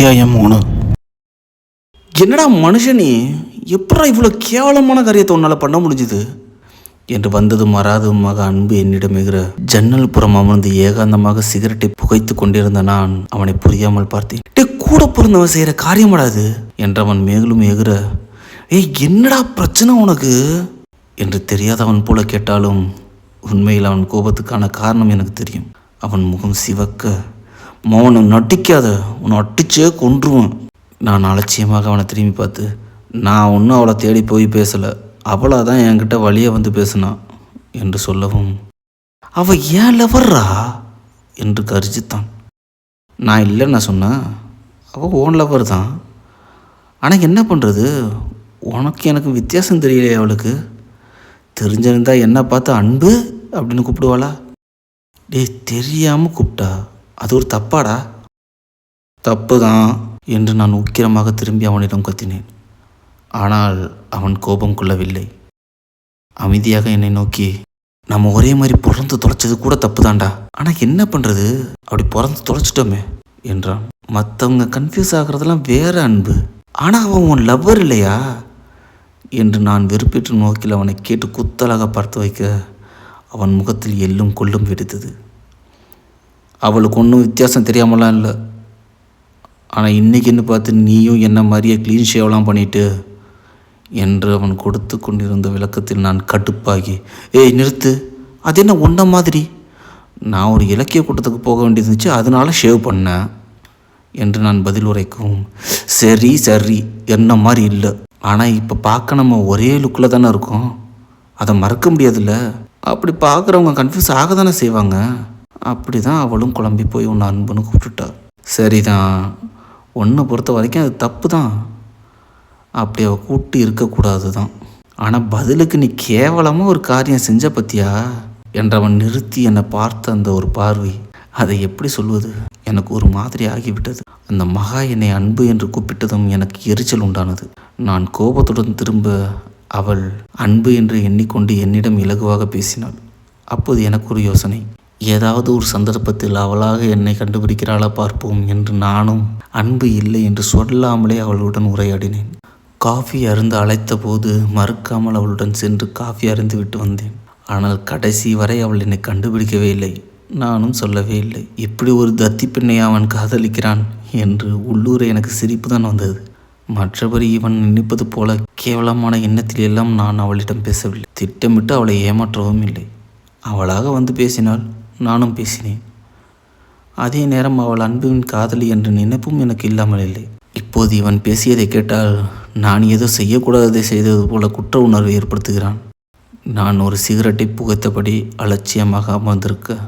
அத்தியாயம் மூணு. என்னடா மனுஷனே எப்படா இவ்வளோ கேவலமான காரியத்தை உன்னால் பண்ண முடிஞ்சுது? என்று வந்ததும் மக அன்பு என்னிடம் எகிற ஜன்னல் புறம் அமர்ந்து ஏகாந்தமாக சிகரெட்டை புகைத்து கொண்டிருந்த நான் அவனை புரியாமல் பார்த்தேன். டே கூட பிறந்தவன் செய்கிற காரியமடாது என்றவன் மேலும் எகிற ஏய் என்னடா பிரச்சனை உனக்கு? என்று தெரியாதவன் போல கேட்டாலும் உண்மையில் அவன் கோபத்துக்கான காரணம் எனக்கு தெரியும். அவன் முகம் சிவக்க மௌனம் நட்டிக்காத உன்னை அட்டிச்சே கொன்றுவேன். நான் அலட்சியமாக அவனை திரும்பி பார்த்து நான் ஒன்றும் அவளை தேடி போய் பேசலை. அவளாக தான் என்கிட்ட வழியே வந்து பேசினான் என்று சொல்லவும் அவள் ஏன் லவர்ரா என்று கரிச்சித்தான் நான் இல்லைன்னு நான் சொன்னேன். அவள் ஓன் லவர் தான். ஆனால் என்ன பண்ணுறது உனக்கு எனக்கு வித்தியாசம் தெரியலையே அவளுக்கு. தெரிஞ்சிருந்தா என்ன பார்த்து அன்பு? அப்படின்னு கூப்பிடுவாளா? டேய் தெரியாமல் கூப்பிட்டா. அது ஒரு தப்பாடா? தப்பு தான் என்று நான் உக்கிரமாக திரும்பி அவனிடம் கத்தினேன். ஆனால் அவன் கோபம் கொள்ளவில்லை. அமைதியாக என்னை நோக்கி நம்ம ஒரே மாதிரி பிறந்து தொலைச்சது கூட தப்பு தான்டா ஆனால் என்ன பண்ணுறது அப்படி பிறந்து தொலைச்சிட்டோமே என்றான். மற்றவங்க கன்ஃபியூஸ் ஆகிறதெல்லாம் வேற அன்பு. ஆனால் அவன் உன் லவ்வர் இல்லையா? என்று நான் வெறுப்பேற்று நோக்கில் அவனை கேட்டு குத்தலாக பார்த்து வைக்க அவன் முகத்தில் எள்ளும் கொள்ளும் வெடித்தது. அவளுக்கு ஒன்றும் வித்தியாசம் தெரியாமலாம் இல்லை. ஆனால் இன்னைக்குன்னு பார்த்து நீயும் என்ன மாதிரியே க்ளீன் ஷேவ்லாம் பண்ணிட்டு என்று அவன் கொடுத்து கொண்டிருந்த விளக்கத்தில் நான் கடுப்பாகி ஏய் நிறுத்து. அது என்ன ஒன்றை மாதிரி? நான் ஒரு இலக்கிய கூட்டத்துக்கு போக வேண்டியது இருந்துச்சு அதனால ஷேவ் பண்ணேன் என்று நான் பதில் உரைக்கும். சரி சரி. என்ன மாதிரி இல்லை. ஆனால் இப்போ பார்க்க நம்ம ஒரே லுக்கில் தானே இருக்கோம். அதை மறக்க முடியாதுல்ல. அப்படி பார்க்குறவங்க கன்ஃபியூஸ் ஆக தானே செய்வாங்க. அப்படி தான் அவளும் குழம்பி போய் உன்னை அன்புன்னு கூப்பிட்டுட்டா. சரிதான். உன்னை பொறுத்த வரைக்கும் அது தப்பு தான் அப்படி அவள் கூப்பிட்டு இருக்கக்கூடாது தான் ஆனால் பதிலுக்கு நீ கேவலமாக ஒரு காரியம் செஞ்ச பத்தியா? என்றவன் நிறுத்தி என்னை பார்த்த அந்த ஒரு பார்வை. அதை எப்படி சொல்வது? எனக்கு ஒரு மாதிரி ஆகிவிட்டது. அந்த மகா என்னை அன்பு என்று கூப்பிட்டதும் எனக்கு எரிச்சல் உண்டானது. நான் கோபத்துடன் திரும்ப அவள் அன்பு என்று எண்ணிக்கொண்டு என்னிடம் இலகுவாக பேசினாள். அப்போது எனக்கு ஒரு யோசனை. ஏதாவது ஒரு சந்தர்ப்பத்தில் அவளாக என்னை கண்டுபிடிக்கிறாளா பார்ப்போம் என்று நானும் அன்பு இல்லை என்று சொல்லாமலே அவளுடன் உரையாடினேன். காஃபி அருந்து அழைத்த போது மறுக்காமல் அவளுடன் சென்று காஃபி அருந்து விட்டு வந்தேன். ஆனால் கடைசி வரை அவள் என்னை கண்டுபிடிக்கவே இல்லை. நானும் சொல்லவே இல்லை. இப்படி ஒரு தத்தி பெண்ணை அவன் காதலிக்கிறான் என்று உள்ளூர எனக்கு சிரிப்பு தான் வந்தது. மற்றபடி இவன் நினைப்பது போல கேவலமான எண்ணத்தில் எல்லாம் நான் அவளிடம் பேசவில்லை. திட்டமிட்டு அவளை ஏமாற்றவும் இல்லை. அவளாக வந்து பேசினாள் நானும் பேசினேன். அதே நேரம் அவள் அன்பின் காதலி என்ற நினைப்பும் எனக்கு இல்லாமல் இல்லை. இப்போது இவன் பேசியதை கேட்டால் நான் ஏதோ செய்யக்கூடாததை செய்தது போல குற்ற உணர்வை ஏற்படுத்துகிறான். நான் ஒரு சிகரெட்டை புகைத்தபடி அலட்சியமாக அமர்ந்திருக்க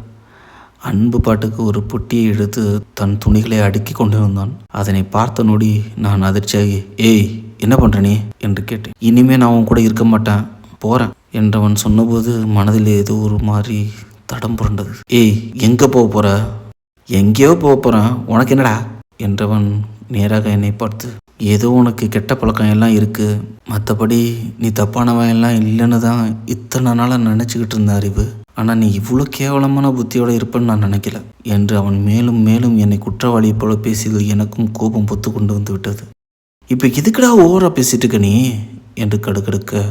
அன்பு பாட்டுக்கு ஒரு பொட்டியை எடுத்து தன் துணிகளை அடுக்கி கொண்டிருந்தான். அதனை பார்த்த நொடி நான் அதிர்ச்சியாகி ஏய் என்ன பண்ற நீ? என்று கேட்டேன். இனிமே நான் அவன் கூட இருக்க மாட்டேன் போகிறேன் என்றவன் சொன்னபோது மனதில் ஏதோ ஒரு மாதிரி தடம் புரண்டது. ஏய் எங்கே போக போற? எங்கேயோ போக போகிறேன் உனக்கு என்னடா? என்றவன் நேராக என்னை பார்த்து ஏதோ உனக்கு கெட்ட பழக்கம் எல்லாம் இருக்குது மற்றபடி நீ தப்பானவன் எல்லாம் இல்லைன்னு தான் இத்தனை நாளாக நினச்சிக்கிட்டு இருந்த அறிவு. ஆனால் நீ இவ்வளோ கேவலமான புத்தியோடு இருப்பேன்னு நான் நினைக்கல. என்று அவன் மேலும் மேலும் என்னை குற்றவாளியை போல பேசியது எனக்கும் கோபம் பொத்து கொண்டு வந்து விட்டது. இப்போ எதுக்குடா ஓவராக பேசிட்டு இருக்க நீ? என்று கடுக்கடுக்க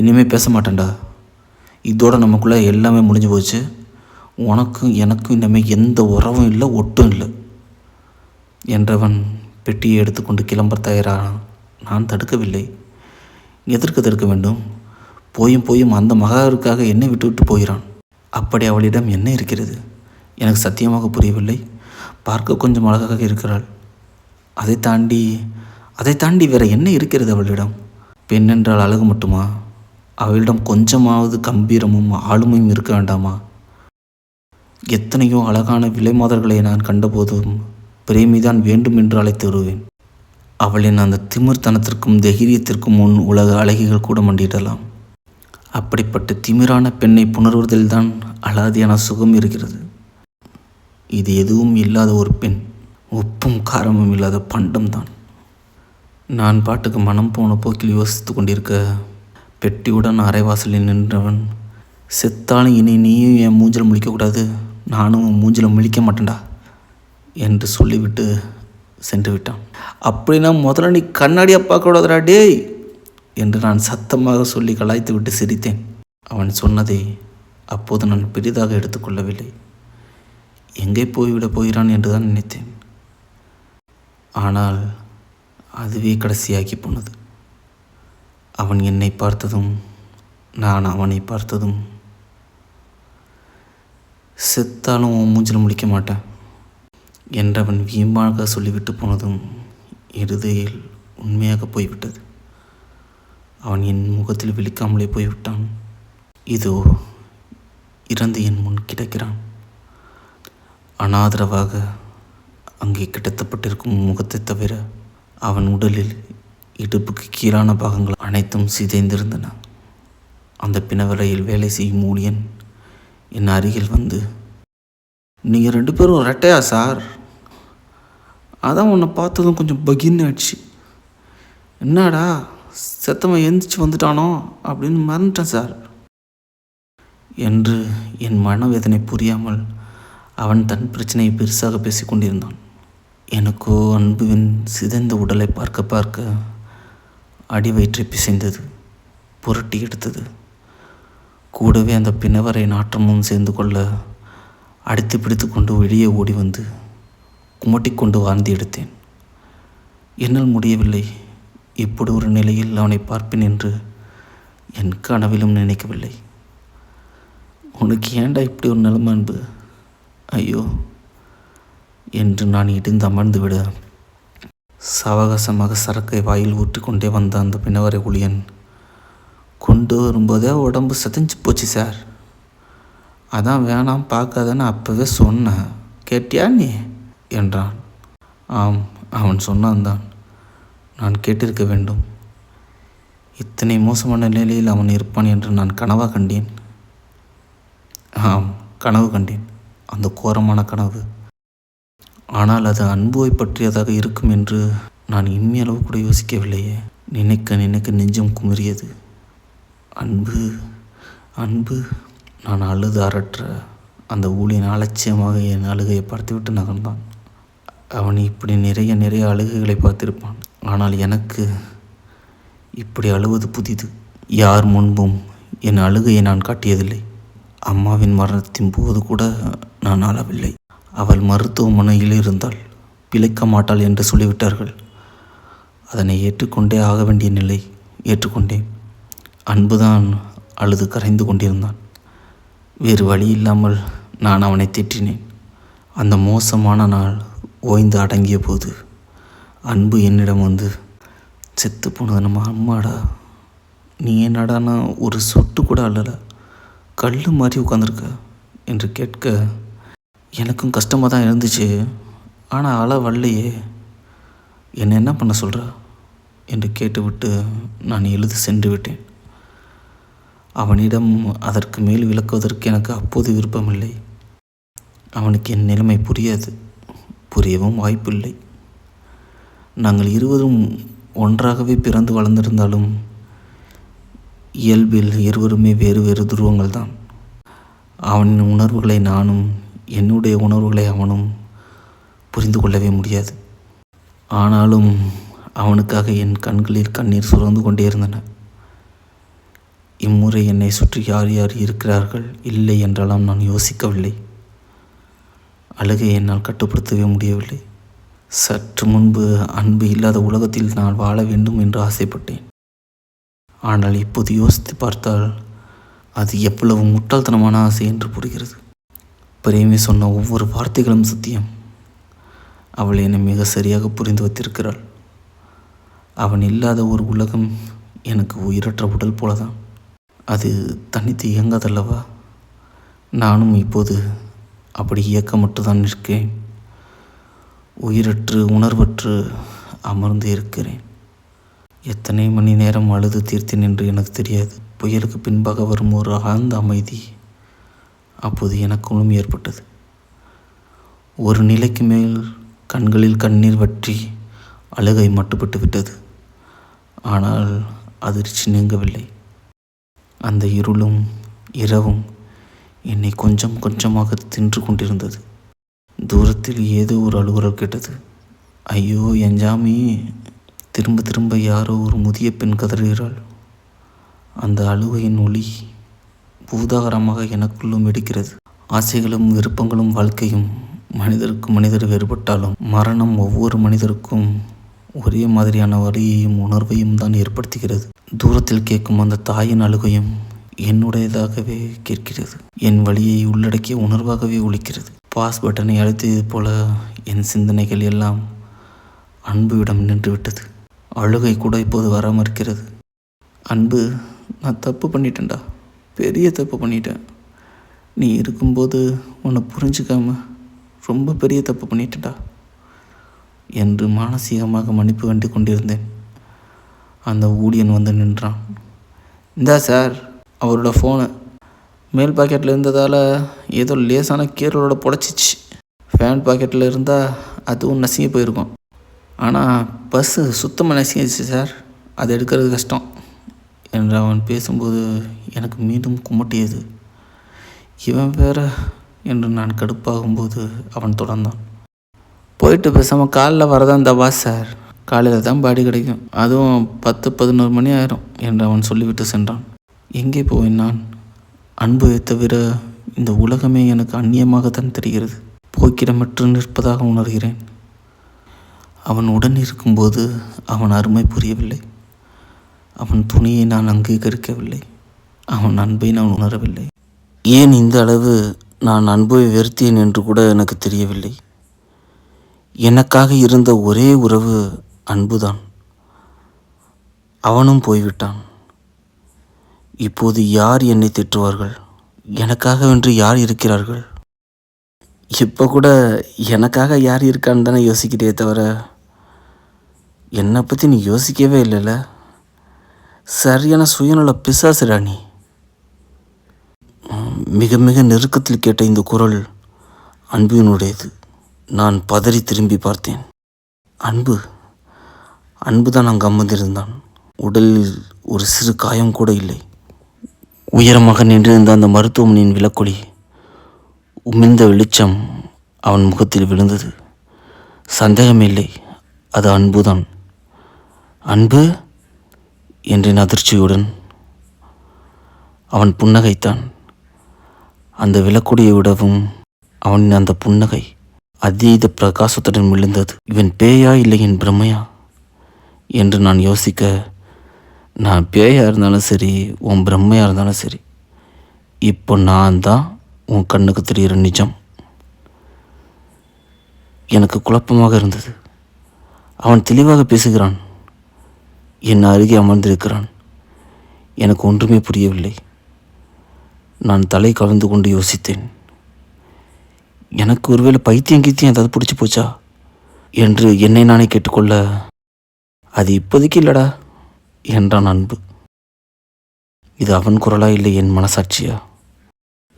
இனிமேல் பேச மாட்டேன்டா. இதோடு நமக்குள்ளே எல்லாமே முடிஞ்சு போச்சு. உனக்கும் எனக்கும் இனிமேல் எந்த உறவும் இல்லை ஒட்டும் இல்லை. என்றவன் பெட்டியை எடுத்துக்கொண்டு கிளம்ப தயாரானான். நான் தடுக்கவில்லை. எதற்கு தடுக்க வேண்டும்? போயும் போயும் அந்த மகாருக்காக என்னை விட்டு விட்டு போகிறான். அப்படி அவளிடம் என்ன இருக்கிறது? எனக்கு சத்தியமாக புரியவில்லை. பார்க்க கொஞ்சம் அழகாக இருக்கிறாள். அதை தாண்டி அதை தாண்டி வேற என்ன இருக்கிறது அவளிடம்? பெண் என்றால் அழகு மட்டுமா? அவளிடம் கொஞ்சமாவது கம்பீரமும் ஆளுமையும் இருக்க வேண்டாமா? எத்தனையோ அழகான விலைமாதல்களை நான் கண்டபோதும் பிரேமிதான் வேண்டும் என்று அழைத்து வருவேன். அவளின் அந்த திமிர்த்தனத்திற்கும் தைரியத்திற்கும் முன் உலக அழகிகள் கூட மண்டிடலாம். அப்படிப்பட்ட திமிரான பெண்ணை புணர்வதில்தான் அலாதியான சுகம் இருக்கிறது. இது எதுவும் இல்லாத ஒரு பெண் உப்பும் காரமும் இல்லாத பண்டம்தான். நான் பாட்டுக்கு மனம் போன போக்கில் யோசித்து கொண்டிருக்க பெட்டியுடன் அரைவாசலில் நின்றவன் செத்தாலும் இனி நீயும் என் மூஞ்சில் முழிக்கக்கூடாது. நானும் உன் மூஞ்சில் முழிக்க மாட்டேன்டா என்று சொல்லிவிட்டு சென்று விட்டான். அப்படின்னா முதல்ல நீ கண்ணாடியை பார்க்கக்கூடாதுடா டேய் என்று நான் சத்தமாக சொல்லி கலாய்த்து விட்டு சிரித்தேன். அவன் சொன்னதை அப்போது நான் பெரிதாக எடுத்துக்கொள்ளவில்லை. எங்கே போய்விடப் போகிறான்? என்று தான் நினைத்தேன். ஆனால் அதுவே கடைசியாகி போனது. அவன் என்னை பார்த்ததும் நான் அவனை பார்த்ததும். செத்தாலும் உன் மூஞ்சில் முடிக்க மாட்டேன் என்றவன் வீம்பாக சொல்லிவிட்டு போனதும் இருதயில் உண்மையாக போய்விட்டது. அவன் என் முகத்தில் விழிக்காமலே போய்விட்டான். இதோ இறந்து என் முன் கிடக்கிறான். அனாதரவாக அங்கே கிடத்தப்பட்டிருக்கும் முகத்தை தவிர அவன் உடலில் இடுப்புக்கு கீழான பாகங்கள் அனைத்தும் சிதைந்திருந்தன. அந்த பிணவரையில் வேலை செய்யும் ஊழியன் என் அருகில் வந்து நீங்கள் ரெண்டு பேரும் ரெட்டையா சார்? அதான் உன்னை பார்த்ததும் கொஞ்சம் பகின்னு ஆயிடுச்சு. என்னடா செத்தவன் எந்திரிச்சு வந்துட்டானோ? அப்படின்னு மறந்துட்டேன் சார். என்று என் மனவேதனை புரியாமல் அவன் தன் பிரச்சனையை பெருசாக பேசிக் கொண்டிருந்தான் எனக்கோ அன்புவின் சிதைந்த உடலை பார்க்க பார்க்க அடி வயிற்றை பிசைந்தது புரட்டி எடுத்தது. கூடவே அந்த பிணவரை நாற்றமும் சேர்ந்து கொள்ள அடித்து பிடித்து கொண்டு வெளியே ஓடி வந்து குமட்டிக்கொண்டு வாழ்ந்து எடுத்தேன். என்னால் முடியவில்லை. இப்படி ஒரு நிலையில் அவனை பார்ப்பேன் என்று என் கனவிலும் நினைக்கவில்லை. உனக்கு ஏன்டா இப்படி ஒரு நிலைமை அன்பு? ஐயோ என்று நான் இடிந்து அமர்ந்து விட சாவகாசமாக சரக்கை வாயில் ஊற்றிக்கொண்டே வந்த அந்த பிணவரை ஊழியன் கொண்டு வரும்போதே உடம்பு செதஞ்சு போச்சு சார். அதான் வேணாம் பார்க்காதன்னு அப்போவே சொன்னேன். கேட்டியா நீ? என்றான். ஆம் அவன் சொன்னான் தான் நான் கேட்டிருக்க வேண்டும். இத்தனை மோசமான நிலையில் அவன் இருப்பான் என்று நான் கனவாக கண்டேன். ஆம் கனவு கண்டேன். அந்த கோரமான கனவு. ஆனால் அது அன்புவை பற்றியதாக இருக்கும் என்று நான் இம்மியளவு கூட யோசிக்கவில்லையே. நினைக்க நினைக்க நெஞ்சம் குமுறியது. அன்பு அன்பு நான் அழுது அரற்ற அந்த ஊழியன் அலட்சியமாக என் அழுகையை பார்த்துவிட்டு நகர்ந்தான். அவன் இப்படி நிறைய நிறைய அழுகைகளை பார்த்திருப்பான். ஆனால் எனக்கு இப்படி அழுவது புதிது. யார் முன்பும் என் அழுகையை நான் காட்டியதில்லை. அம்மாவின் மரணத்தின் போது கூட நான் அழவில்லை. அவள் மருத்துவமனையில் இருந்தால் பிழைக்க மாட்டாள் என்று சொல்லிவிட்டார்கள். அதனை ஏற்றுக்கொண்டே ஆக வேண்டிய நிலை ஏற்றுக்கொண்டேன். அன்புதான் அழுது கரைந்து கொண்டிருந்தான். வேறு வழி இல்லாமல் நான் அவனை திட்டினேன். அந்த மோசமான நாள் ஓய்ந்து அடங்கிய போது அன்பு என்னிடம் வந்து செத்து போனது நம்ம அம்மாடா நீ என்னடானா ஒரு சொட்டு கூட அழலை கல் மாதிரி உட்காந்துருக்க என்று கேட்க எனக்கும் கஷ்டமாக தான் இருந்துச்சு. ஆனால் அழ வரலையே. என்னை என்ன பண்ண சொல்கிறா என்று கேட்டுவிட்டு நான் எழுதி சென்று விட்டேன். அவனிடம் அதற்கு மேல் விளக்குவதற்கு எனக்கு அப்போது விருப்பமில்லை. அவனுக்கு என் நிலைமை புரியாது. புரியவும் வாய்ப்பில்லை. நாங்கள் இருவரும் ஒன்றாகவே பிறந்து வளர்ந்திருந்தாலும் இயல்பில் இருவருமே வேறு வேறு துருவங்கள் தான் அவனின் உணர்வுகளை நானும் என்னுடைய உணர்வுகளை அவனும் புரிந்து கொள்ளவே முடியாது. ஆனாலும் அவனுக்காக என் கண்களில் கண்ணீர் சுரந்து கொண்டே இருந்தன. இம்முறை என்னை சுற்றி யார் யார் இருக்கிறார்கள் இல்லை என்றெல்லாம் நான் யோசிக்கவில்லை. அழுகை என்னால் கட்டுப்படுத்தவே முடியவில்லை. சற்று முன்பு அன்பு இல்லாத உலகத்தில் நான் வாழ வேண்டும் என்று ஆசைப்பட்டேன். ஆனால் இப்போது யோசித்து பார்த்தால் அது எவ்வளவு முட்டாள்தனமான ஆசை என்று புரிகிறது. பிரேமி சொன்ன ஒவ்வொரு வார்த்தைகளும் சத்தியம். அவள் என்னை மிக சரியாக புரிந்து வைத்திருக்கிறாள். அவன் இல்லாத ஒரு உலகம் எனக்கு உயிரற்ற உடல் போலதான். அது தனித்து இயங்காதல்லவா? நானும் இப்போது அப்படி இயக்க தான் நிற்கிறேன். உயிரற்று உணர்வற்று அமர்ந்து இருக்கிறேன். எத்தனை மணி நேரம் அழுது தீர்த்தேன் என்று எனக்கு தெரியாது. புயலுக்கு பின்பாக வரும் ஒரு ஆழ்ந்த அமைதி. அப்போது எனக்குள்ளும் ஏற்பட்டது. ஒரு நிலைக்கு மேல் கண்களில் கண்ணீர் வற்றி அழுகை மட்டுப்பட்டு விட்டது. ஆனால் அதிர்ச்சி நீங்கவில்லை. அந்த இருளும் இரவும் என்னை கொஞ்சம் கொஞ்சமாக தின்று கொண்டிருந்தது. தூரத்தில் ஏதோ ஒரு அலுவலர் கேட்டது. ஐயோ எஞ்சாமி திரும்ப திரும்ப யாரோ ஒரு முதிய பெண் கதறுகிறாள். அந்த அழுகையின் ஒளி பூதாகரமாக எனக்குள்ளும் வெடிக்கிறது. ஆசைகளும் விருப்பங்களும் வாழ்க்கையும் மனிதருக்கு மனிதர் வேறுபட்டாலும் மரணம் ஒவ்வொரு மனிதருக்கும் ஒரே மாதிரியான வழியையும் உணர்வையும் தான் ஏற்படுத்துகிறது. தூரத்தில் கேட்கும் அந்த தாயின் அழுகையும் என்னுடையதாகவே கேட்கிறது. என் வழியை உள்ளடக்கிய உணர்வாகவே ஒழிக்கிறது. பாஸ் பட்டனை அழுத்தியது போல என் சிந்தனைகள் எல்லாம் அன்புவிடம் நின்றுவிட்டது அழுகை கூட இப்போது வராமல் இருக்கிறது. அன்பு நான் தப்பு பண்ணிட்டேன்டா. பெரிய தப்பு பண்ணிட்டேன். நீ இருக்கும்போது உன்னை புரிஞ்சுக்காம ரொம்ப பெரிய தப்பு பண்ணிட்டடா என்று மானசீகமாக மன்னிப்பு கண்டு கொண்டிருந்தேன். அந்த ஊழியன் வந்து நின்றான். இந்தா சார் அவரோட ஃபோனு மேல் பாக்கெட்டில் இருந்ததால் ஏதோ லேசான கீரலோட புடச்சிச்சு. ஃபேன் பாக்கெட்டில் இருந்தால் அதுவும் நசுங்கி போயிருக்கும். ஆனால் பஸ்ஸு சுத்தமாக நசுங்கிடுச்சு சார். அது எடுக்கிறது கஷ்டம். என்று அவன் பேசும்போது எனக்கு மீண்டும் குமட்டியது. இவன் வேற? என்று நான் கடுப்பாகும்போது அவன் தொடர்ந்தான். போயிட்டு பேசாமல் காலைல வரதான் இந்த பாஸ் சார் காலையில் தான் பாடி கிடைக்கும். அதுவும் பத்து பதினோரு மணி ஆயிரும் என்று அவன் சொல்லிவிட்டு சென்றான். எங்கே போவேன் நான்? அன்பு தவிர இந்த உலகமே எனக்கு அந்நியமாகத்தான் தெரிகிறது. போக்கிடமற்று நிற்பதாக உணர்கிறேன். அவன் உடன் இருக்கும்போது அவன் அருமை புரியவில்லை. அவன் துணியை நான் அங்கீகரிக்கவில்லை அவன் அன்பை நான் உணரவில்லை. ஏன் இந்த அளவு நான் அன்பை வெறுத்தேன் என்று கூட எனக்கு தெரியவில்லை. எனக்காக இருந்த ஒரே உறவு அன்புதான். அவனும் போய்விட்டான். இப்போது யார் என்னை திட்டுவார்கள்? எனக்காக வென்று யார் இருக்கிறார்கள்? இப்போ கூட எனக்காக யார் இருக்கான்னு தானே யோசிக்கிறே தவிர என்னை பற்றி நீ யோசிக்கவே இல்லைல்ல? சரியான சுயநல பிசாசு ராணி. மிக மிக நெருக்கத்தில் கேட்ட இந்த குரல் அன்பினுடையது. நான் பதறி திரும்பி பார்த்தேன். அன்பு அன்பு தான் அங்கு அமர்ந்திருந்தான். உடலில் ஒரு சிறு காயம் கூட இல்லை. உயரமாக நின்றிருந்த அந்த மருத்துவமனையின் விளக்கொளி உமிழ்ந்த வெளிச்சம் அவன் முகத்தில் விழுந்தது. சந்தேகமில்லை அது அன்புதான். அன்பு என்றேன் அதிர்ச்சியுடன் அவன் புன்னகைத்தான். அந்த விளக்கொடியை விடவும் அவனின் அந்த புன்னகை அதீத பிரகாசத்துடன் விழுந்தது இவன் பேயா இல்லை என் பிரம்மையா என்று நான் யோசிக்க நான் பேயாக இருந்தாலும் சரி உன் பிரம்மையாக இருந்தாலும் சரி இப்போ நான் தான் உன் கண்ணுக்கு தெரிகிற நிஜம். எனக்கு குழப்பமாக இருந்தது. அவன் தெளிவாக பேசுகிறான். என் அருகே அமர்ந்திருக்கிறான். எனக்கு ஒன்றுமே புரியவில்லை. நான் தலை கலந்து கொண்டு யோசித்தேன். எனக்கு ஒருவேளை பைத்தியம் கீத்தியம் ஏதாவது பிடிச்சி போச்சா என்று என்னை நானே கேட்டுக்கொள்ள அது இப்போதைக்கு இல்லடா என்றான் அன்பு. இது அவன் குரலா இல்லை என் மனசாட்சியா?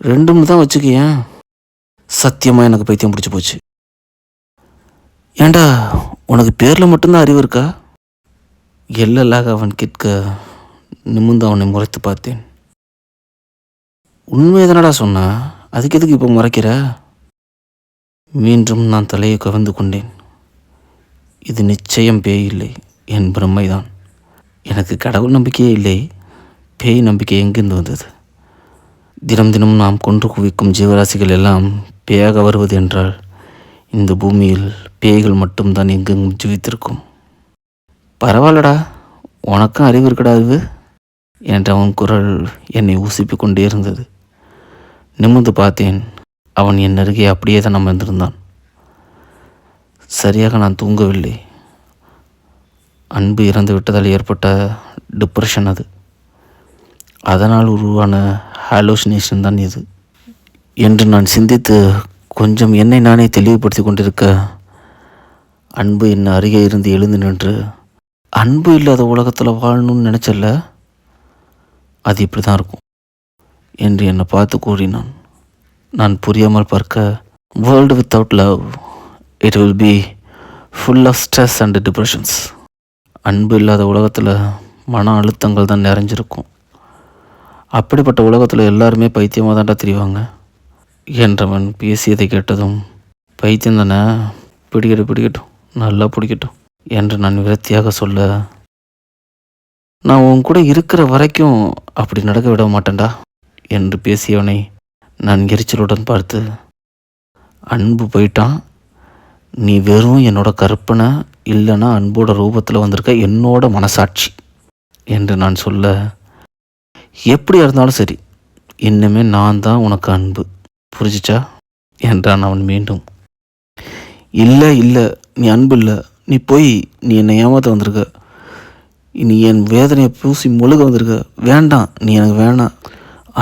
ரெண்டும் தான் வச்சுக்கேன் சத்தியமாக எனக்கு பைத்தியம் பிடிச்சி போச்சு. ஏண்டா உனக்கு பேரில் மட்டும்தான் அறிவு இருக்கா? எல்லலாக அவன் கேட்க நிமிர்ந்து அவனை முறைத்து பார்த்தேன். உண்மையை தானடா சொன்ன? அதுக்கு எதுக்கு இப்போ முறைக்கிற? மீண்டும் நான் தலையை கவிழ்ந்து கொண்டேன். இது நிச்சயம் பேய் இல்லை. என் பிரம்மைதான். எனக்கு கடவுள் நம்பிக்கையே இல்லை. பேய் நம்பிக்கை எங்கிருந்து வந்தது? தினம் தினம் நாம் கொன்று குவிக்கும் ஜீவராசிகள் எல்லாம் பேயாக வருவது என்றால் இந்த பூமியில் பேய்கள் மட்டும்தான் எங்கெங்கும் ஜீவித்திருக்கும். பரவாயில்லடா. உனக்கும் அறிவு இருக்கடா இது. என்ற அவன் குரல் என்னை ஊசிப்பிக் கொண்டே இருந்தது. நிமிர்ந்து பார்த்தேன் அவன் என் அருகே அப்படியே தான் அமர்ந்திருந்தான். சரியாக நான் தூங்கவில்லை. அன்பு இறந்து விட்டதால் ஏற்பட்ட டிப்ரெஷன் அது. அதனால் உருவான ஹாலோசினேஷன் தான் இது. என்று நான் சிந்தித்து கொஞ்சம் என்னை நானே தெளிவுபடுத்தி கொண்டிருக்க அன்பு என் அருகே இருந்து எழுந்து நின்று அன்பு இல்லாத உலகத்தில் வாழணும்னு நினச்சல அது இப்படி தான் இருக்கும். என்று என்னை பார்த்து கூறினான். நான் புரியாமல் பார்க்க world without love it will be full of stress and depressions அன்பு இல்லாத உலகத்தில் மன அழுத்தங்கள் தான் நிறைஞ்சிருக்கும். அப்படிப்பட்ட உலகத்தில் எல்லாருமே பைத்தியமாக தான்டா தெரிவாங்க. என்றவன் பேசியதை கேட்டதும் பைத்தியம் தானே? பிடிக்கட்டும் பிடிக்கட்டும். நல்லா பிடிக்கட்டும். என்று நான் விரக்தியாக சொல்ல நான் உன் கூட இருக்கிற வரைக்கும் அப்படி நடக்க விட மாட்டேன்டா என்று பேசியவனை நான் எரிச்சலுடன் பார்த்து அன்பு போயிட்டான். நீ வெறும் என்னோட கற்பனை இல்லைன்னா அன்போட ரூபத்தில் வந்திருக்க என்னோட மனசாட்சி என்று நான் சொல்ல எப்படியா இருந்தாலும் சரி இன்னுமே நான் தான் உனக்கு அன்பு. புரிஞ்சிச்சா? என்றான் அவன் மீண்டும் இல்லை இல்லை நீ அன்பு இல்லை. நீ போய் நீ என்னை ஏமாத்த வந்திருக்க. நீ என் வேதனையை பூசி முழுக வந்திருக்க. வேண்டாம் நீ எனக்கு வேணாம்.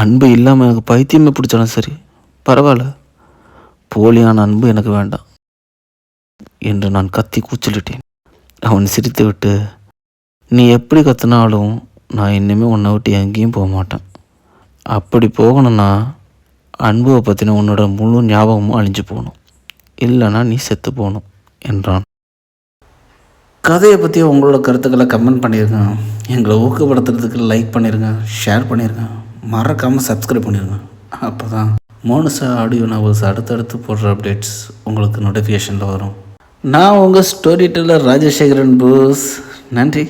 அன்பு இல்லாமல் எனக்கு பைத்தியமே பிடிச்சாலும் சரி. பரவாயில்ல. போலியான அன்பு எனக்கு வேண்டாம் என்று நான் கத்தி கூச்சலிட்டேன். அவன் சிரித்துவிட்டு நீ எப்படி கத்தினாலும் நான் இனிமேல் உன்னை விட்டு எங்கேயும் போக மாட்டேன். அப்படி போகணும்னா அன்புவை பற்றின உன்னோட முழு ஞாபகமும் அழிஞ்சு போகணும். இல்லைன்னா நீ செத்து போகணும் என்றான். கதையை பற்றி உங்களோட கருத்துக்களை கமெண்ட் பண்ணிடுங்க எங்களை ஊக்கப்படுத்துறதுக்கு லைக் பண்ணிடுங்க ஷேர் பண்ணிடுங்க மறக்காமல் சப்ஸ்கிரைப் பண்ணிடுங்க அப்போ தான் மோனுசா ஆடியோ நாவல்ஸ் அடுத்தடுத்து போடுற அப்டேட்ஸ் உங்களுக்கு நோட்டிஃபிகேஷனில் வரும். நான் உங்கள் ஸ்டோரி டெல்லர் ராஜசேகரன் போஸ் நன்றி.